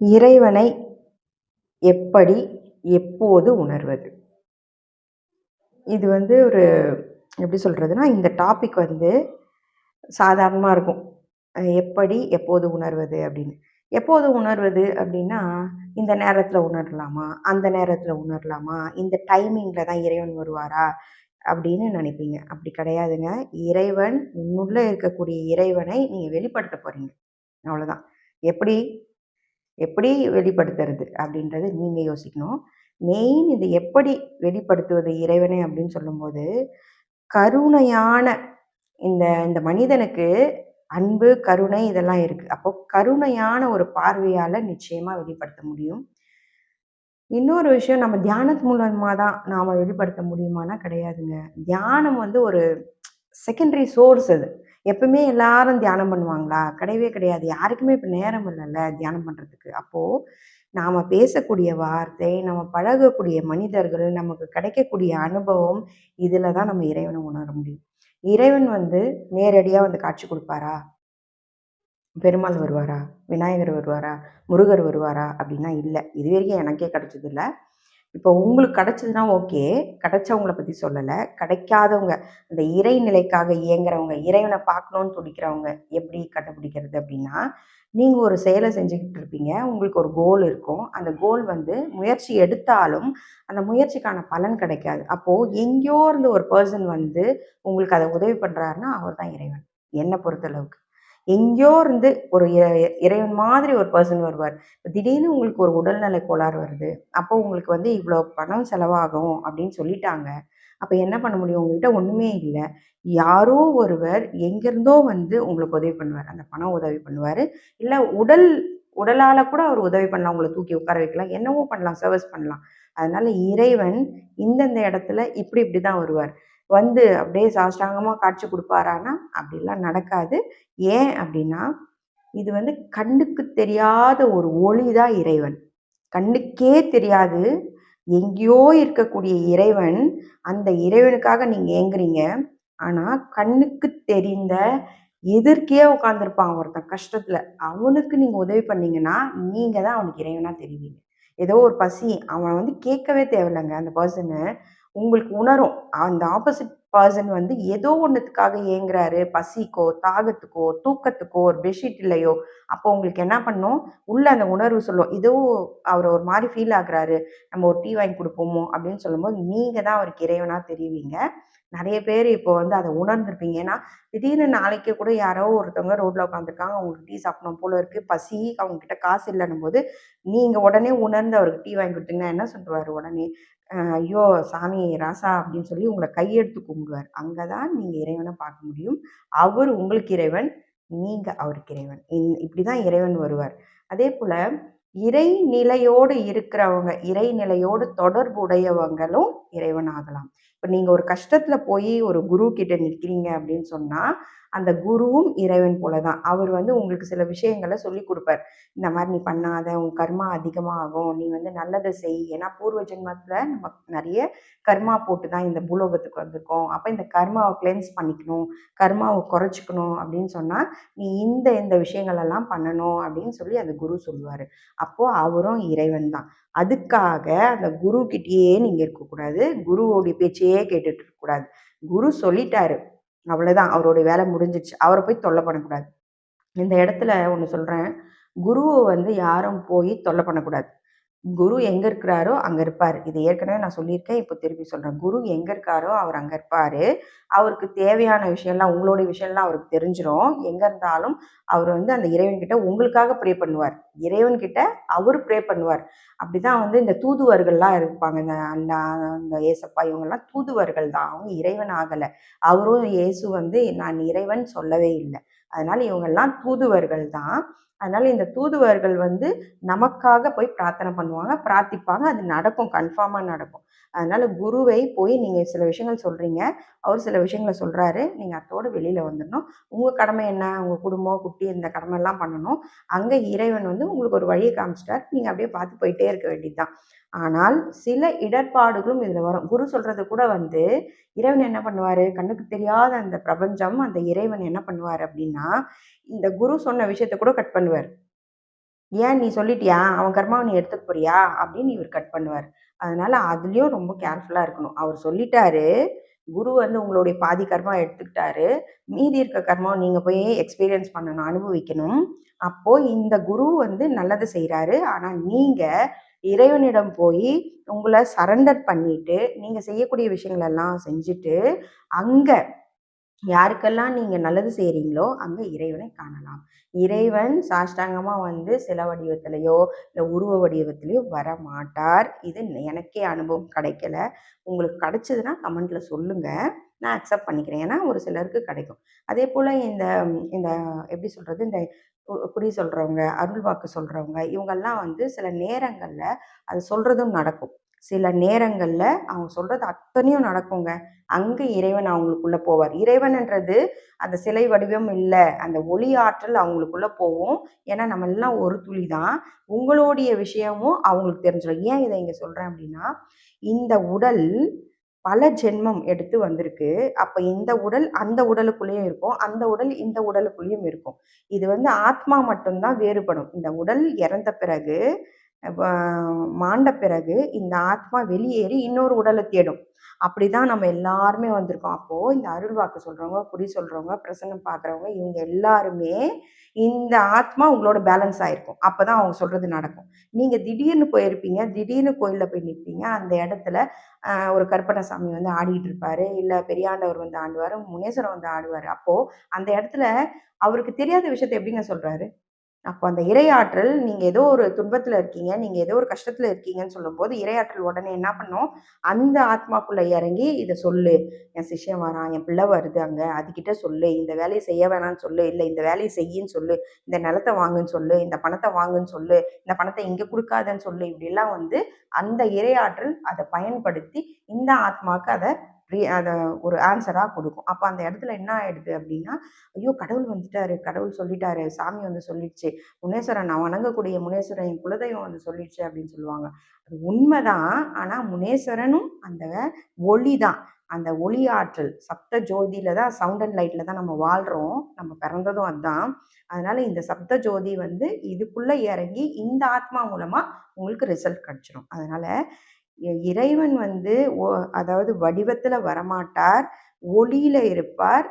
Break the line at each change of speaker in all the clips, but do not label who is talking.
இறைவனை எப்படி எப்போது உணர்வது? இது வந்து ஒரு எப்படி சொல்கிறதுனா இந்த டாபிக் வந்து சாதாரணமாக இருக்கும். எப்படி எப்போது உணர்வது அப்படின்னு. எப்போது உணர்வது அப்படின்னா இந்த நேரத்தில் உணரலாமா? அந்த நேரத்தில் உணரலாமா? இந்த டைமிங்கில் தான் இறைவன் வருவாரா? அப்படின்னு நினைப்பீங்க. அப்படி கிடையாதுங்க. இறைவன் உன்னுள்ளே இருக்கக்கூடிய இறைவனை நீங்கள் வெளிப்படுத்த போகிறீங்க அவ்வளோதான் எப்படி? எப்படி வெளிப்படுத்துறது அப்படின்றது நீங்கள் யோசிக்கணும். மெயின் இது எப்படி வெளிப்படுத்துவது இறைவனை அப்படின்னு சொல்லும்போது கருணையான இந்த இந்த மனிதனுக்கு அன்பு கருணை இதெல்லாம் இருக்குது அப்போ கருணையான ஒரு பார்வையால் நிச்சயமாக வெளிப்படுத்த முடியும். இன்னொரு விஷயம் நம்ம தியானத்து மூலமாக தான் நாம் வெளிப்படுத்த முடியுமானா கிடையாதுங்க. தியானம் வந்து ஒரு செகண்டரி சோர்ஸ் அது. எப்பவுமே எல்லாரும் தியானம் பண்ணுவாங்களா? கிடையவே கிடையாது. யாருக்குமே இப்போ நேரம் இல்லைல்ல தியானம் பண்ணுறதுக்கு அப்போது நாம் பேசக்கூடிய வார்த்தை நம்ம பழகக்கூடிய மனிதர்கள் நமக்கு கிடைக்கக்கூடிய அனுபவம் இதில் தான் நம்ம இறைவனை உணர முடியும். இறைவன் வந்து நேரடியாக வந்து காட்சி கொடுப்பாரா? பெருமாள் வருவாரா? விநாயகர் வருவாரா? முருகர் வருவாரா? அப்படின்னா இல்லை. இது வரைக்கும் எனக்கே கிடைச்சதில்லை. இப்போ உங்களுக்கு கிடச்சதுன்னா ஓகே. கிடைச்சவங்கள பற்றி சொல்லலை. கிடைக்காதவங்க அந்த இறைநிலைக்காக இயங்குறவங்க இறைவனை பார்க்கணுன்னு துடிக்கிறவங்க எப்படி கண்டுபிடிக்கிறது அப்படின்னா நீங்கள் ஒரு செயலை செஞ்சுக்கிட்டு இருப்பீங்க. உங்களுக்கு ஒரு கோல் இருக்கும். அந்த கோல் வந்து முயற்சி எடுத்தாலும் அந்த முயற்சிக்கான பலன் கிடைக்காது. அப்போது எங்கேயோ இருந்து ஒரு பர்சன் வந்து உங்களுக்கு அதை உதவி பண்ணுறாருன்னா அவர் தான் இறைவன். என்னை பொறுத்தளவுக்கு. எங்கேயோ இருந்து ஒரு இறைவன் மாதிரி ஒரு பர்சன் வருவார். திடீர்னு உங்களுக்கு ஒரு உடல்நலை கோளாறு வருது. அப்போ உங்களுக்கு வந்து இவ்வளோ பணம் செலவாகும் அப்படின்னு சொல்லிட்டாங்க. அப்போ என்ன பண்ண முடியும்? உங்ககிட்ட ஒன்றுமே இல்லை. யாரோ ஒருவர் எங்கேருந்தோ வந்து உங்களுக்கு உதவி பண்ணுவார். அந்த பணம் உதவி பண்ணுவார். இல்லை உடல் உடலால் கூட அவர் உதவி பண்ணலாம். உங்களை தூக்கி உட்கார வைக்கலாம். என்னவோ பண்ணலாம். சர்வீஸ் பண்ணலாம். அதனால் இறைவன் இந்தந்த இடத்துல இப்படி இப்படி தான் வருவார். வந்து அப்படியே சாஷ்டாங்கமாக காட்சி கொடுப்பாரானா? அப்படிலாம் நடக்காது. ஏன் அப்படின்னா இது வந்து கண்ணுக்கு தெரியாத ஒரு ஒளி தான் இறைவன். கண்ணுக்கே தெரியாது. எங்கேயோ இருக்கக்கூடிய இறைவன். அந்த இறைவனுக்காக நீங்கள் ஏங்குறீங்க. ஆனால் கண்ணுக்கு தெரிந்த எதிர்க்கே உட்காந்துருப்பான் ஒருத்தன் கஷ்டத்தில். அவனுக்கு நீங்கள் உதவி பண்ணீங்கன்னா நீங்கள் தான் அவனுக்கு இறைவனாக தெரிவிங்க. ஏதோ ஒரு பசி. அவனை வந்து கேட்கவே தேவையில்லைங்க அந்த பர்சனு உங்களுக்கு உணரும். அந்த ஆப்போசிட் பர்சன் வந்து ஏதோ ஒன்றுத்துக்காக ஏங்குறாரு. பசிக்கோ தாகத்துக்கோ தூக்கத்துக்கோ ஒரு பெட்ஷீட் இல்லையோ அப்போ உங்களுக்கு என்ன பண்ணும்? உள்ள அந்த உணர்வு சொல்லும். ஏதோ அவர் ஒரு மாதிரி ஃபீல் ஆகுறாரு. நம்ம ஒரு டீ வாங்கி கொடுப்போமோ? அப்படின்னு சொல்லும்போது நீங்கள் தான் அவருக்கு இறைவனாக தெரிவிங்க. நிறைய பேர் இப்போ வந்து அதை உணர்ந்துருப்பீங்க. ஏன்னா திடீர்னு நாளைக்கே கூட யாரோ ஒருத்தவங்க ரோட்டில் உட்காந்துருக்காங்க அவங்களுக்கு டீ சாப்பிடணும் போல இருக்குது பசி அவங்க கிட்ட காசு இல்லைன்னும் போது நீங்கள் உடனே உணர்ந்து அவருக்கு டீ வாங்கி கொடுத்தீங்கன்னா என்ன சொல்லுவார் உடனே? ஐயோ சாமி ராசா அப்படின்னு சொல்லி உங்களை கையெடுத்து கும்பிடுவார். அங்கே தான் நீங்கள் இறைவனை பார்க்க முடியும். அவர் உங்களுக்கு இறைவன் நீங்கள் அவருக்கு இறைவன். இந் இப்படி தான் இறைவன் வருவார். அதே போல் இறைநிலையோடு இருக்கிறவங்க இறைநிலையோடு தொடர்புடையவங்களும் இறைவன் ஆகலாம் இப்போ நீங்கள் ஒரு கஷ்டத்தில் போய் ஒரு குரு கிட்ட நிற்கிறீங்க அப்படின்னு சொன்னால் அந்த குருவும் இறைவன் போல தான் அவர் வந்து உங்களுக்கு சில விஷயங்களை சொல்லி கொடுப்பார். இந்த மாதிரி நீ பண்ணாத உன் கர்மா அதிகமாகும் நீ வந்து நல்லதை செய். ஏன்னா பூர்வ ஜென்மத்தில் நம்ம நிறைய கர்மா போட்டு தான் இந்த பூலோகத்துக்கு வந்திருக்கோம். அப்போ இந்த கர்மாவை கிளென்ஸ் பண்ணிக்கணும் கர்மாவை குறைச்சிக்கணும் அப்படின்னு சொன்னால் நீ இந்த இந்த விஷயங்களெல்லாம் பண்ணணும் அப்படின்னு சொல்லி அந்த குரு சொல்லுவார். அப்போது அவரும் இறைவன் தான். அதுக்காக அந்த குரு கிட்டேயே நீங்கள் இருக்கக்கூடாது. குருவோடைய பேச்சையே கேட்டுட்டு இருக்கக்கூடாது. குரு சொல்லிட்டாரு. அவ்வளோதான் அவருடைய வேலை முடிஞ்சிச்சு அவரை போய் தொல்லை பண்ணக்கூடாது. இந்த இடத்துல ஒன்று சொல்கிறேன் குருவை வந்து யாரும் போய் தொல்லை பண்ணக்கூடாது. குரு எங்கே இருக்கிறாரோ அங்கே இருப்பார். இது ஏற்கனவே நான் சொல்லியிருக்கேன். இப்போ திருப்பி சொல்கிறேன் குரு எங்கே இருக்காரோ அவர் அங்கே இருப்பார். அவருக்கு தேவையான விஷயம்லாம் உங்களுடைய விஷயம்லாம் அவருக்கு தெரிஞ்சிடும் எங்கே இருந்தாலும் அவர் வந்து அந்த இறைவன்கிட்ட உங்களுக்காக ப்ரே பண்ணுவார். இறைவன்கிட்ட அவர் ப்ரே பண்ணுவார். அப்படி தான் வந்து இந்த தூதுவர்கள்லாம் இருப்பாங்க. இந்த அந்த அந்த ஏசப்பா இவங்கெல்லாம் தூதுவர்கள் தான். அவங்க இறைவன் ஆகலை. அவரும் இயேசு வந்து நான் இறைவன் சொல்லவே இல்லை. அதனால் இவங்கெல்லாம் தூதுவர்கள் தான். அதனால் இந்த தூதுவர்கள் வந்து நமக்காக போய் பிரார்த்தனை பண்ணுவாங்க பிரார்த்திப்பாங்க. அது நடக்கும் கன்ஃபார்மாக நடக்கும். அதனால் குருவை போய் நீங்கள் சில விஷயங்கள் சொல்கிறீங்க அவர் சில விஷயங்களை சொல்கிறாரு நீங்கள் அத்தோடு வெளியில் வந்துடணும் உங்கள் கடமை என்ன? உங்கள் குடும்பம் குட்டி இந்த கடமையெல்லாம் பண்ணணும். அங்கே இறைவன் வந்து உங்களுக்கு ஒரு வழியை காமிச்சிட்டார். நீங்கள் அப்படியே பார்த்து போயிட்டே இருக்க வேண்டியது தான் ஆனால் சில இடர்பாடுகளும் இதில் வரும். குரு சொல்கிறது கூட வந்து இறைவன் என்ன பண்ணுவார்? கண்ணுக்கு தெரியாத அந்த பிரபஞ்சம் அந்த இறைவன் என்ன பண்ணுவார் அப்படின்னா இந்த குரு சொன்ன விஷயத்த கூட கட் பண்ணுவார். ஏன் நீ சொல்லிட்டியா? அவன் கர்மாவை நீ எடுத்துக்க போறியா? அப்படின்னு இவர் கட் பண்ணுவார். அதனால் அதுலேயும் ரொம்ப கேர்ஃபுல்லாக இருக்கணும். அவர் சொல்லிட்டாரு. குரு வந்து உங்களுடைய பாதி கர்மா எடுத்துக்கிட்டாரு. மீதி இருக்க கர்மாவை நீங்கள் போய் எக்ஸ்பீரியன்ஸ் பண்ணணும் அனுபவிக்கணும். அப்போது இந்த குரு வந்து நல்லது செய்கிறாரு ஆனால் நீங்கள் இறைவனிடம் போய் உங்களை சரண்டர் பண்ணிட்டு நீங்கள் செய்யக்கூடிய விஷயங்களெல்லாம் செஞ்சுட்டு அங்கே யாருக்கெல்லாம் நீங்கள் நல்லது செய்கிறீங்களோ அங்கே இறைவனை காணலாம். இறைவன் சாஷ்டாங்கமாக வந்து சில வடிவத்திலையோ இல்லை உருவ வடிவத்திலையோ வர மாட்டார் இது எனக்கே அனுபவம் கிடைக்கல. உங்களுக்கு கிடைச்சதுன்னா கமெண்ட்டில் சொல்லுங்கள் நான் அக்செப்ட் பண்ணிக்கிறேன். ஏன்னா ஒரு சிலருக்கு கிடைக்கும். அதே போல் இந்த இந்த எப்படி சொல்கிறது இந்த குறி சொல்கிறவங்க அருள் வாக்கு சொல்கிறவங்க இவங்கெல்லாம் வந்து சில நேரங்களில் அது சொல்கிறதும் நடக்கும். சில நேரங்களில் அவங்க சொல்கிறது அத்தனையும் நடக்குங்க. அங்கே இறைவன் அவங்களுக்குள்ளே போவார். இறைவன்ன்றது அந்த சிலை வடிவம் இல்லை. அந்த ஒளி ஆற்றல் அவங்களுக்குள்ளே போகும். ஏன்னா நம்ம எல்லாம் ஒரு துளி தான். உங்களுடைய விஷயமும் அவங்களுக்கு தெரிஞ்சிடும். ஏன் இதை இங்கே சொல்கிறேன் அப்படின்னா இந்த உடல் பல ஜென்மம் எடுத்து வந்திருக்கு. அப்போ இந்த உடல் அந்த உடலுக்குள்ளேயும் இருக்கும். அந்த உடல் இந்த உடலுக்குள்ளேயும் இருக்கும். இது வந்து ஆத்மா மட்டும்தான் வேறுபடும். இந்த உடல் இறந்த பிறகு மாண்ட பிறகு இந்த ஆத்மா வெளியேறி இன்னொரு உடலை தேடும். அப்படிதான் நம்ம எல்லாருமே வந்திருக்கோம். அப்போது இந்த அருள் வாக்கு சொல்கிறவங்க குறி சொல்கிறவங்க பிரசங்கம் பார்க்குறவங்க இவங்க எல்லாருமே இந்த ஆத்மா உங்களோட பேலன்ஸ் ஆகிருக்கும் அப்போ தான் அவங்க சொல்கிறது நடக்கும். நீங்கள் திடீர்னு போயிருப்பீங்க திடீர்னு கோயிலில் போய் நிற்பீங்க அந்த இடத்துல ஒரு கற்பனை சாமி வந்து ஆடிட்டு இருப்பாரு இல்லை பெரியாண்டவர் வந்து ஆடுவார் முனேஸ்வரன் வந்து ஆடுவார். அப்போது அந்த இடத்துல அவருக்கு தெரியாத விஷயத்த எப்படிங்க சொல்கிறாரு அப்போ அந்த இரையாற்றல் நீங்கள் ஏதோ ஒரு துன்பத்தில் இருக்கீங்க நீங்கள் ஏதோ ஒரு கஷ்டத்தில் இருக்கீங்கன்னு சொல்லும்போது இரையாற்றல் உடனே என்ன பண்ணும்? அந்த ஆத்மாக்குள்ளே இறங்கி இதை சொல்லு. என் சிஷ்யம் வரான் என் பிள்ளை வருது அங்கே அதுக்கிட்ட சொல்லு. இந்த வேலையை செய்ய வேணாம்னு சொல்லு. இல்லை இந்த வேலையை செய்யின்னு சொல்லு. இந்த நிலத்தை வாங்குன்னு சொல்லு. இந்த பணத்தை வாங்குன்னு சொல்லு. இந்த பணத்தை இங்கே கொடுக்காதன்னு சொல்லு. இப்படிலாம் வந்து அந்த இரையாற்றல் அதை பயன்படுத்தி இந்த ஆத்மாவுக்கு அதை ரீ அதை ஒரு ஆன்சராக கொடுக்கும். அப்போ அந்த இடத்துல என்ன ஆகிடுது அப்படின்னா ஐயோ கடவுள் வந்துட்டாரு கடவுள் சொல்லிட்டாரு சாமி வந்து சொல்லிடுச்சு முனேஸ்வரன் நான் வணங்கக்கூடிய முனேஸ்வரன் என் குலதெய்வம் வந்து சொல்லிடுச்சு அப்படின்னு சொல்லுவாங்க. அது உண்மைதான் ஆனால் முனேஸ்வரனும் அந்த ஒளி தான் அந்த ஒளி ஆற்றல் சப்த ஜோதியில தான் சவுண்ட் அண்ட் லைட்டில் தான் நம்ம வாழ்கிறோம் நம்ம பிறந்ததும் அதுதான் அதனால் இந்த சப்த ஜோதி வந்து இதுக்குள்ளே இறங்கி இந்த ஆத்மா மூலமாக உங்களுக்கு ரிசல்ட் கிடச்சிரும். அதனால் இறைவன் வந்து ஓ அதாவது வடிவத்தில் வரமாட்டார் ஒளியில் இருப்பார்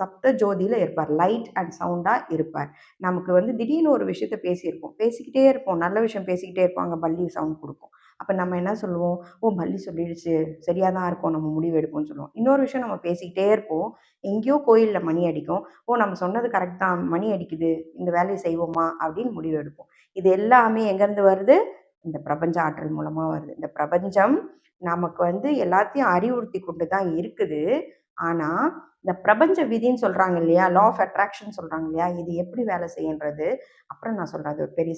சப்த ஜோதியில் இருப்பார் லைட் அண்ட் சவுண்டாக இருப்பார். நமக்கு வந்து திடீர்னு ஒரு விஷயத்த பேசியிருப்போம். பேசிக்கிட்டே இருப்போம். நல்ல விஷயம் பேசிக்கிட்டே இருப்போம். அங்கே பள்ளி சவுண்ட் கொடுக்கும். அப்போ நம்ம என்ன சொல்லுவோம்? ஓ பள்ளி சொல்லிடுச்சு. சரியாக தான் இருக்கும். நம்ம முடிவு எடுப்போம்னு சொல்லுவோம். இன்னொரு விஷயம் நம்ம பேசிக்கிட்டே இருப்போம். எங்கேயோ கோயிலில் மணி அடிக்கும். ஓ நம்ம சொன்னது கரெக்டாக மணி அடிக்குது. இந்த வேலையை செய்வோமா? அப்படின்னு முடிவு எடுப்போம். இது எல்லாமே எங்கேருந்து வருது? இந்த பிரபஞ்ச ஆற்றல் மூலமாக வருது. இந்த பிரபஞ்சம் நமக்கு வந்து எல்லாத்தையும் அறிவுறுத்தி கொண்டு தான் இருக்குது. ஆனால் இந்த பிரபஞ்ச விதின்னு சொல்கிறாங்க இல்லையா? லா ஆஃப் அட்ராக்ஷன் சொல்கிறாங்க இல்லையா? இது எப்படி வேலை செய்யன்றது? அப்புறம் நான் சொல்கிறேன் அது ஒரு பெரிய